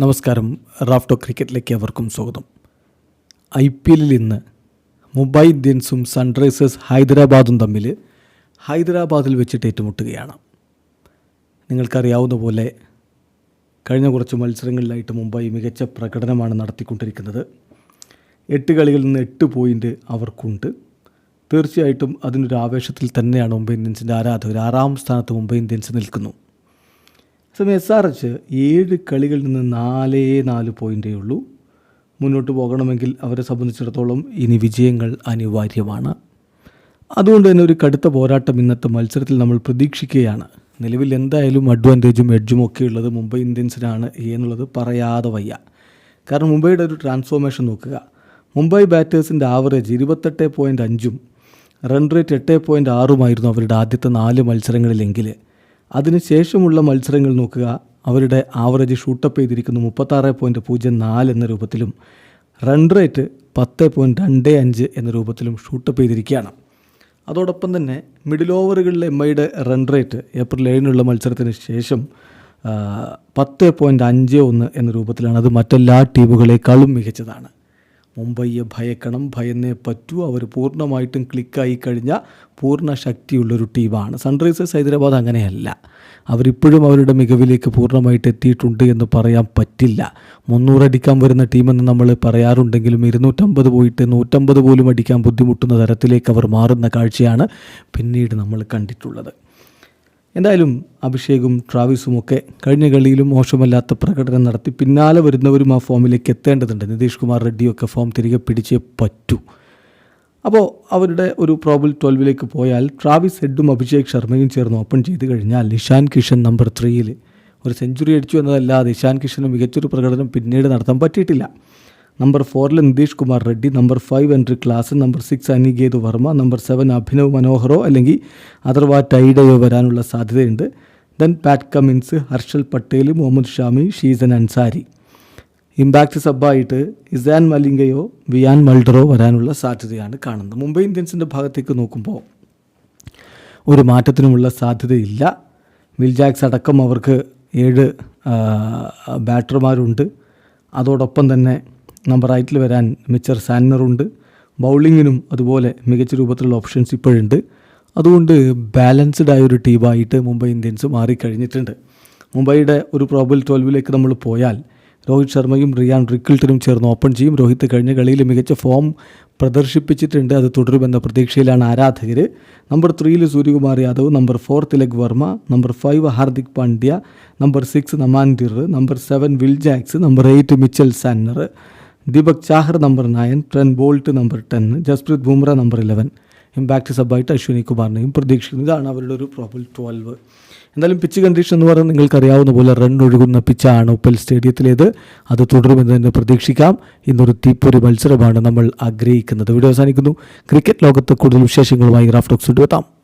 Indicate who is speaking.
Speaker 1: നമസ്കാരം. റാഫ്റ്റോ ക്രിക്കറ്റിലേക്ക് അവർക്കും സ്വാഗതം. ഐ പി എല്ലിൽ ഇന്ന് മുംബൈ ഇന്ത്യൻസും സൺറൈസേഴ്സ് ഹൈദരാബാദും തമ്മിൽ ഹൈദരാബാദിൽ വെച്ചിട്ട് ഏറ്റുമുട്ടുകയാണ്. നിങ്ങൾക്കറിയാവുന്ന പോലെ കഴിഞ്ഞ കുറച്ച് മത്സരങ്ങളിലായിട്ട് മുംബൈ മികച്ച പ്രകടനമാണ് നടത്തിക്കൊണ്ടിരിക്കുന്നത്. എട്ട് കളികളിൽ നിന്ന് എട്ട് പോയിന്റ് അവർക്കുണ്ട്. തീർച്ചയായിട്ടും അതിനൊരു ആവേശത്തിൽ തന്നെയാണ് മുംബൈ ഇന്ത്യൻസിന്റെ ആരാധകർ. ആറാം സ്ഥാനത്ത് മുംബൈ ഇന്ത്യൻസ് നിൽക്കുന്നു. സമയം എസ് ആർ എച്ച് ഏഴ് കളികളിൽ നിന്ന് നാലേ നാല് പോയിന്റേ ഉള്ളൂ. മുന്നോട്ട് പോകണമെങ്കിൽ അവരെ സംബന്ധിച്ചിടത്തോളം ഇനി വിജയങ്ങൾ അനിവാര്യമാണ്. അതുകൊണ്ട് തന്നെ ഒരു കടുത്ത പോരാട്ടം ഇന്നത്തെ മത്സരത്തിൽ നമ്മൾ പ്രതീക്ഷിക്കുകയാണ്. നിലവിൽ എന്തായാലും അഡ്വാന്റേജും എഡ്ജും ഒക്കെ ഉള്ളത് മുംബൈ ഇന്ത്യൻസിനാണ് എന്നുള്ളത് പറയാതെ വയ്യ. കാരണം മുംബൈയുടെ ഒരു ട്രാൻസ്ഫോർമേഷൻ നോക്കുക. മുംബൈ ബാറ്റേഴ്സിന്റെ ആവറേജ് ഇരുപത്തെട്ട് പോയിന്റ് അഞ്ചും റൺ റേറ്റ് എട്ട് പോയിന്റ് ആറുമായിരുന്നു അവരുടെ ആദ്യത്തെ നാല് മത്സരങ്ങളിലെങ്കിൽ. അതിനുശേഷമുള്ള മത്സരങ്ങൾ നോക്കുക. അവരുടെ ആവറേജ് ഷൂട്ടപ്പ് ചെയ്തിരിക്കുന്നു മുപ്പത്താറ് പോയിന്റ് പൂജ്യം നാല് എന്ന രൂപത്തിലും റൺ റേറ്റ് പത്ത് പോയിന്റ് രണ്ട് അഞ്ച് എന്ന രൂപത്തിലും ഷൂട്ടപ്പ് ചെയ്തിരിക്കുകയാണ്. അതോടൊപ്പം തന്നെ മിഡിൽ ഓവറുകളിലെ എം ഐയുടെ റൺ റേറ്റ് ഏപ്രിൽ ഏഴിനുള്ള മത്സരത്തിന് ശേഷം പത്ത് പോയിന്റ് അഞ്ച് ഒന്ന് എന്ന രൂപത്തിലാണ് അത് മറ്റെല്ലാ ടീമുകളെക്കാളും മികച്ചതാണ്. മുംബൈയെ ഭയക്കണം ഭയന്നേ പറ്റൂ. അവർ പൂർണമായിട്ടും ക്ലിക്കായി കഴിഞ്ഞ പൂർണ ശക്തിയുള്ളൊരു ടീമാണ്. സൺറൈസേഴ്സ് ഹൈദരാബാദ് അങ്ങനെയല്ല. അവരിപ്പോഴും അവരുടെ മികവിലേക്ക് പൂർണമായിട്ട് എത്തിയിട്ടുണ്ട് എന്ന് പറയാൻ പറ്റില്ല. മുന്നൂറടിക്കാൻ വരുന്ന ടീമെന്ന് നമ്മൾ പറയാറുണ്ടെങ്കിലും ഇരുന്നൂറ്റമ്പത് പോയിട്ട് നൂറ്റമ്പത് പോലും അടിക്കാൻ ബുദ്ധിമുട്ടുന്ന തരത്തിലേക്ക് അവർ മാറുന്ന കാഴ്ചയാണ് പിന്നീട് നമ്മൾ കണ്ടിട്ടുള്ളത്. എന്തായാലും അഭിഷേകും ട്രാവിസും ഒക്കെ കഴിഞ്ഞ കളിയിലും മോശമല്ലാത്ത പ്രകടനം നടത്തി പിന്നാലെ വരുന്നവരും ആ ഫോമിലേക്ക് എത്തേണ്ടതുണ്ട്. നിതീഷ് കുമാർ റെഡ്ഡിയൊക്കെ ഫോം തിരികെ പിടിച്ചേ പറ്റൂ. അപ്പോൾ അവരുടെ ഒരു പ്രോബിൾ ട്വൽവിലേക്ക് പോയാൽ ട്രാവിസ് ഹെഡും അഭിഷേക് ശർമ്മയും ചേർന്ന് ഓപ്പൺ ചെയ്ത് കഴിഞ്ഞാൽ ഇഷാൻ കിഷൻ നമ്പർ ത്രീയിൽ ഒരു സെഞ്ചുറി അടിച്ചു എന്നതല്ലാതെ ഇഷാൻ കിഷന് മികച്ചൊരു പ്രകടനം പിന്നീട് നടത്താൻ പറ്റിയിട്ടില്ല. നമ്പർ ഫോറിൽ Nitish Kumar Reddy number five entry Klaasen number six Aniket Varma number seven Abhinav മനോഹറോ അല്ലെങ്കിൽ അഥർവാ ടൈഡയോ വരാനുള്ള സാധ്യതയുണ്ട്. Then Pat Cummins Harshal Patel Mohammed Shami Zeeshan Ansari. Impact സബ്ബായിട്ട് Eshan മലിംഗയോ വിയാൻ മൾഡറോ വരാനുള്ള സാധ്യതയാണ് കാണുന്നത്. മുംബൈ ഇന്ത്യൻസിന്റെ ഭാഗത്തേക്ക് നോക്കുമ്പോൾ ഒരു മാറ്റത്തിനുമുള്ള സാധ്യതയില്ല. മിൽജാക്സ് അടക്കം അവർക്ക് ഏഴ് ബാറ്റർമാരുണ്ട്. അതോടൊപ്പം തന്നെ നമ്പർ റൈറ്റിൽ വരാൻ മിച്ചർ സാന്നറുണ്ട് ബൗളിങ്ങിനും അതുപോലെ മികച്ച രൂപത്തിലുള്ള ഓപ്ഷൻസ് ഇപ്പോഴുണ്ട്. അതുകൊണ്ട് ബാലൻസ്ഡ് ആയ ഒരു ടീമായിട്ട് മുംബൈ ഇന്ത്യൻസ് മാറിക്കഴിഞ്ഞിട്ടുണ്ട്. മുംബൈയുടെ ഒരു പ്രോബൽ ട്വൽവിലേക്ക് നമ്മൾ പോയാൽ രോഹിത് ശർമ്മയും റിയാൻ റിക്കിൾട്ടനും ചേർന്ന് ഓപ്പൺ ചെയ്യും. രോഹിത് കഴിഞ്ഞ കളിയിൽ മികച്ച ഫോം പ്രദർശിപ്പിച്ചിട്ടുണ്ട്. അത് തുടരുമെന്ന പ്രതീക്ഷയിലാണ് ആരാധകർ. നമ്പർ ത്രീയിൽ Suryakumar Yadav number four Tilak Varma number five Hardik Pandya number six Naman Dhir number seven Will Jacks number eight Mitchell Santner Deepak Chahar number nine Trent Boult number ten Jasprit Bumrah number eleven impact സബായിട്ട് Ashwani കുമാറിനെയും പ്രതീക്ഷിക്കുന്നു. ഇതാണ് അവരുടെ ഒരു probable twelve. എന്തായാലും pitch condition എന്ന് പറയുന്നത് നിങ്ങൾക്കറിയാവുന്ന പോലെ റൺ ഒഴുകുന്ന പിച്ചാണ് ഉപ്പൽ സ്റ്റേഡിയത്തിലേത് അത് തുടരുമെന്ന് തന്നെ പ്രതീക്ഷിക്കാം. ഇന്നൊരു തീപ്പൊരു മത്സരമാണ് നമ്മൾ ആഗ്രഹിക്കുന്നത്. വീഡിയോ അവസാനിക്കുന്നു. ക്രിക്കറ്റ് ലോകത്ത് കൂടുതൽ വിശേഷങ്ങളുമായി റാഫ്റ്റോക്സ് എത്താം.